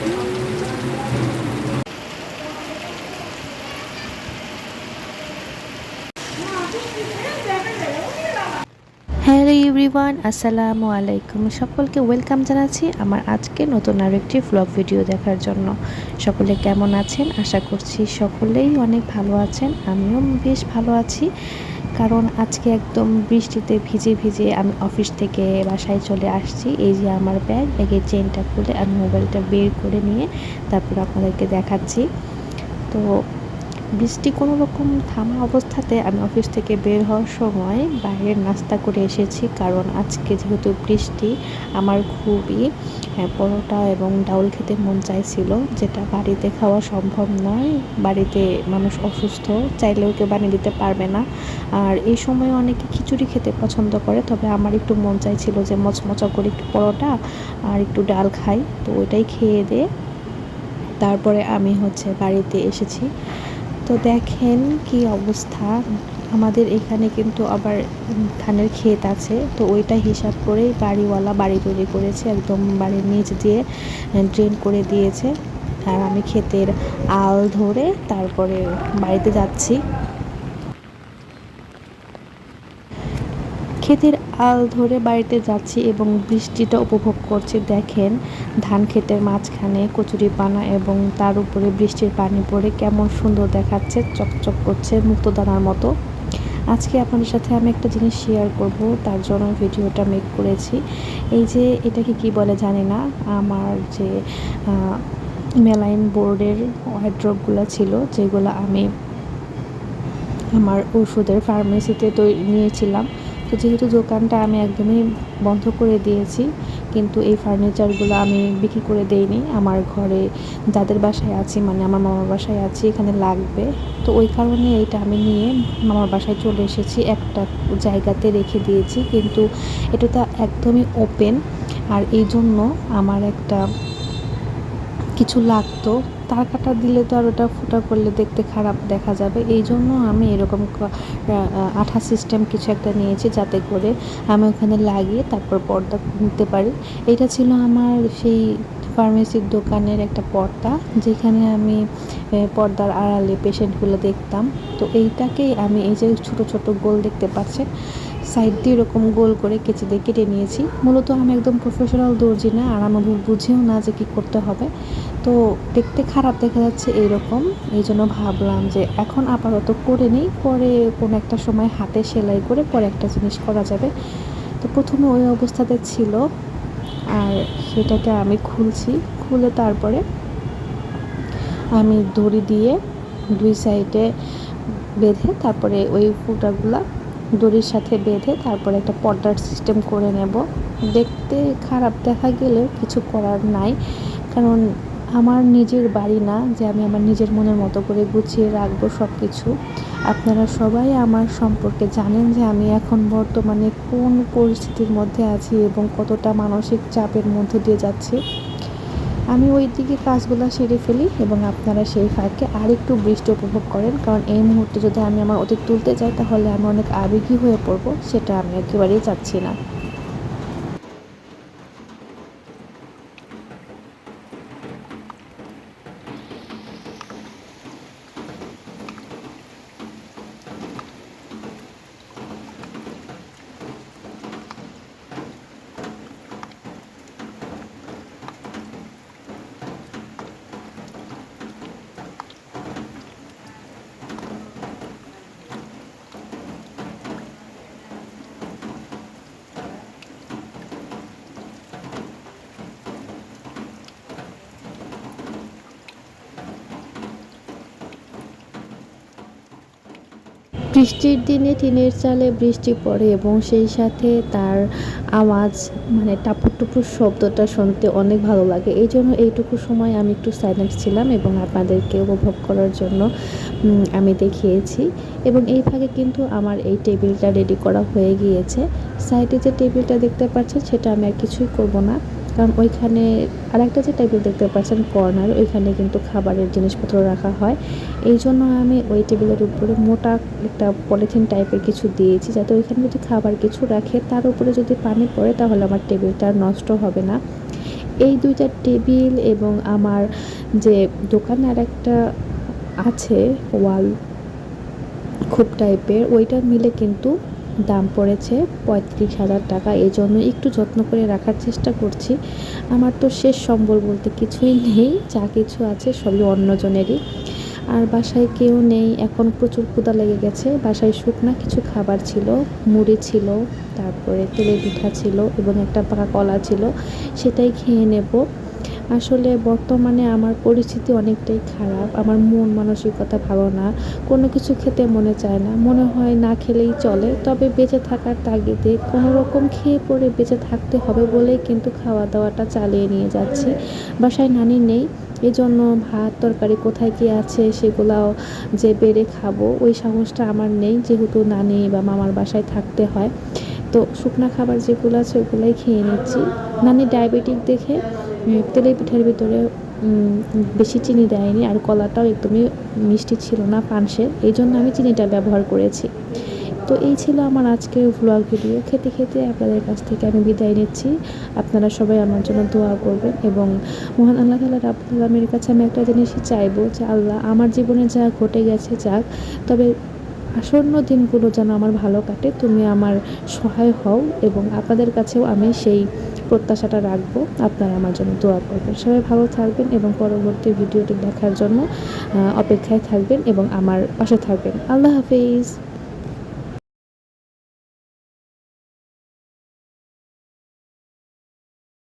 Hello everyone, আসসালামু আলাইকুম। সকলকে ওয়েলকাম জানাচ্ছি আমার আজকে নতুন আরেকটি ভ্লগ ভিডিও দেখার জন্য। সকলে কেমন আছেন? আশা করছি সকলেই অনেক ভালো আছেন। আমিও বেশ ভালো আছি। কারণ আজকে একদম বৃষ্টিতে ভিজে ভিজে আমি অফিস থেকে বাসায় চলে আসছি। এই যে আমার ব্যাগ ব্যাগের চেনটা খুলে আমি মোবাইলটা বের করে নিয়ে তারপর আপনাদেরকে দেখাচ্ছি। তো বৃষ্টি কোনো রকম থামা অবস্থাতে আমি অফিস থেকে বের হওয়ার সময় বাইরের নাস্তা করে এসেছি কারণ আজকে যেহেতু বৃষ্টি আমার খুবই হ্যাঁ, পরোটা এবং ডাউল খেতে মন চাইছিল যেটা বাড়িতে খাওয়া সম্ভব নয়। বাড়িতে মানুষ অসুস্থ চাইলেও কেউ বানিয়ে দিতে পারবে না। আর এই সময় অনেকে খিচুড়ি খেতে পছন্দ করে তবে আমার একটু মন চাইছিল যে মচমচা করে একটু পরোটা আর একটু ডাল খাই তো ওইটাই খেয়ে দিয়ে তারপরে আমি হচ্ছে বাড়িতে এসেছি। তো দেখেন কি অবস্থা। আমাদের এখানে কিন্তু আবার ধানের ক্ষেত আছে। তো ওইটা হিসাব করেই বাড়িওয়ালা বাড়ি তৈরি করেছে, একদম বাড়ির নিচ দিয়ে ড্রেন করে দিয়েছে। আর আমি ক্ষেতের আল ধরে তারপরে বাড়িতে যাচ্ছি। ক্ষেতের আল ধরে বাড়িতে যাচ্ছি এবং বৃষ্টিটা উপভোগ করছি। দেখেন, ধান ক্ষেতের মাঝখানে কচুরি পানা এবং তার উপরে বৃষ্টির পানি পড়ে কেমন সুন্দর দেখাচ্ছে, চকচক করছে মুক্তদানার মতো। আজকে আপনাদের সাথে আমি একটা জিনিস শেয়ার করব, তার জন্য ভিডিওটা মেক করেছি। এই যে এটাকে কি বলে জানি না, আমার যে মেলাইন বোর্ডের ওয়াইড্রপগুলো ছিল, যেগুলো আমি আমার ওষুধের ফার্মেসিতে তৈরি নিয়েছিলাম। তো যেহেতু দোকানটা আমি একদমই বন্ধ করে দিয়েছি, কিন্তু এই ফার্নিচারগুলো আমি বিক্রি করে দেইনি। আমার ঘরে যাদের বাসায় আছি মানে আমার মামার বাসায় আছি, এখানে লাগবে। তো ওই কারণে এইটা আমি নিয়ে মামার বাসায় চলে এসেছি। একটা জায়গাতে রেখে দিয়েছি, কিন্তু এটা তো একদমই ওপেন আর এই জন্য আমার একটা কিছু লাগতো, তার কাটা দিলে তো আর ওটা ফুটা করলে দেখতে খারাপ দেখা যাবে। এই জন্য আমি এরকম আঠা সিস্টেম কিছু একটা নিয়েছি যাতে করে আমি ওখানে লাগিয়ে তারপর পর্দা নিতে পারি। এটা ছিল আমার সেই ফার্মেসির দোকানের একটা পর্দা, যেখানে আমি পর্দার আড়ালে পেশেন্টগুলো দেখতাম। তো এইটাকেই আমি এই যে ছোট ছোট গোল দেখতে পাচ্ছেন সাইড দিয়ে এরকম গোল করে কেচে দিয়ে কেটে নিয়েছি। মূলত আমি একদম প্রফেশনাল দর্জি না, আর আমি বুঝেও না যে কী করতে হবে। তো দেখতে খারাপ দেখা যাচ্ছে এইরকম এই জন্য ভাবলাম যে এখন আপাতত করে নিই, পরে কোনো একটা সময় হাতে সেলাই করে পরে একটা জিনিস করা যাবে। তো প্রথমে ওই অবস্থাতে ছিল, আর সেটাকে আমি খুলছি, খুলে তারপরে আমি দড়ি দিয়ে দুই সাইডে বেঁধে তারপরে ওই ফুটাগুলা দড়ির সাথে বেঁধে তারপরে একটা পর্দার সিস্টেম করে নেব। দেখতে খারাপ দেখা গেলেও কিছু করার নাই। কারণ আমার নিজের বাড়ি না, যে আমি আমার নিজের মনের মতো করে গুছিয়ে রাখব সব কিছু আপনারা সবাই আমার সম্পর্কে জানেন যে আমি এখন বর্তমানে কোন পরিস্থিতির মধ্যে আছি এবং কতটা মানসিক চাপের মধ্যে দিয়ে যাচ্ছি। আমি ওই দিকে কাজগুলো সেরে ফেলি এবং আপনারা সেই ফাঁকে আরেকটু বৃষ্টি উপভোগ করেন। কারণ এই মুহূর্তে যদি আমি আমার অতীত তুলতে যাই, তাহলে আমি অনেক আবেগী হয়ে পড়ব, সেটা আমি একেবারেই চাচ্ছি না। বৃষ্টির দিনে টিনের চালে বৃষ্টি পড়ে এবং সেই সাথে তার আওয়াজ মানে টাপুর টুপুর শব্দটা শুনতে অনেক ভালো লাগে। এই জন্য এইটুকু সময় আমি একটু সাইলেন্ট ছিলাম এবং আপনাদেরকে উপভোগ করার জন্য আমি দেখিয়েছি। এবং এই ফাঁকে কিন্তু আমার এই টেবিলটা রেডি করা হয়ে গিয়েছে। সাইডে যে টেবিলটা দেখতে পাচ্ছেন, সেটা আমি আর কিছুই করব না। কারণ ওইখানে আর একটা যে টেবিল দেখতে পাচ্ছেন কর্নার ওইখানে কিন্তু খাবারের জিনিসপত্র রাখা হয়। এই জন্য আমি ওই টেবিলের উপরে মোটা একটা পলিথিন টাইপের কিছু দিয়েছি, যাতে ওইখানে যদি খাবার কিছু রাখে, তার উপরে যদি পানি পড়ে, তাহলে আমার টেবিলটা নষ্ট হবে না। এই দুইটা টেবিল এবং আমার যে দোকানে আর একটা আছে ওয়াল খুব টাইপের ওইটা মিলে কিন্তু দাম পড়েছে পঁয়ত্রিশ হাজার টাকা। এই জন্য একটু যত্ন করে রাখার চেষ্টা করছি। আমার তো শেষ সম্বল বলতে কিছুই নেই, যা কিছু আছে সবই অন্যজনেরই। আর বাসায় কেউ নেই, এখন প্রচুর ক্ষুদা লেগে গেছে। বাসায় শুকনা কিছু খাবার ছিল, মুড়ি ছিল, তারপরে তেলে পিঠা ছিল এবং একটা পাকা কলা ছিল, সেটাই খেয়ে নেব। আসলে বর্তমানে আমার পরিস্থিতি অনেকটাই খারাপ। আমার মন মানসিকতা ভালো না। কোনো কিছু খেতে মনে চায় না। মনে হয় না খেলেই চলে। তবে বেঁচে থাকার তাগিদে কোনো রকম খেয়ে পড়ে বেঁচে থাকতে হবে বলেই কিন্তু খাওয়া দাওয়াটা চালিয়ে নিয়ে যাচ্ছি। বাসায় নানি নেই। এই জন্য ভাত, তরকারি কোথায় কী আছে সেগুলাও যে বেড়ে খাব, ওই সাহসটা আমার নেই। যেহেতু নানি বা মামার বাসায় থাকতে হয়। তো শুকনো খাবার যেগুলো আছে ওগুলোই খেয়ে নিচ্ছি। নানি ডায়াবেটিক দেখে তেলের পিঠার ভিতরে বেশি চিনি দেয়নি আর কলাটাও একদমই মিষ্টি ছিল না পানসে, এই জন্য আমি চিনিটা ব্যবহার করেছি। তো এই ছিল আমার আজকের ভ্লগ ভিডিও খেতে খেতে আপনাদের কাছ থেকে আমি বিদায় নিচ্ছি। আপনারা সবাই আমার জন্য দোয়া করবেন এবং মহান আল্লাহ তালা রাবুল আলমের কাছে আমি একটা জিনিসই চাইব যে আল্লাহ আমার জীবনে যা ঘটে গেছে যাক, তবে আসন্ন দিনগুলো যেন আমার ভালো কাটে, তুমি আমার সহায় হও এবং আপনাদের কাছেও আমি সেই প্রত্যাশাটা রাখব। আপনারা আমার জন্য দোয়া করবেন। সবাই ভালো থাকবেন এবং পরবর্তী ভিডিওটি দেখার জন্য অপেক্ষায় থাকবেন এবং আমার পাশে থাকবেন। আল্লাহ হাফিজ।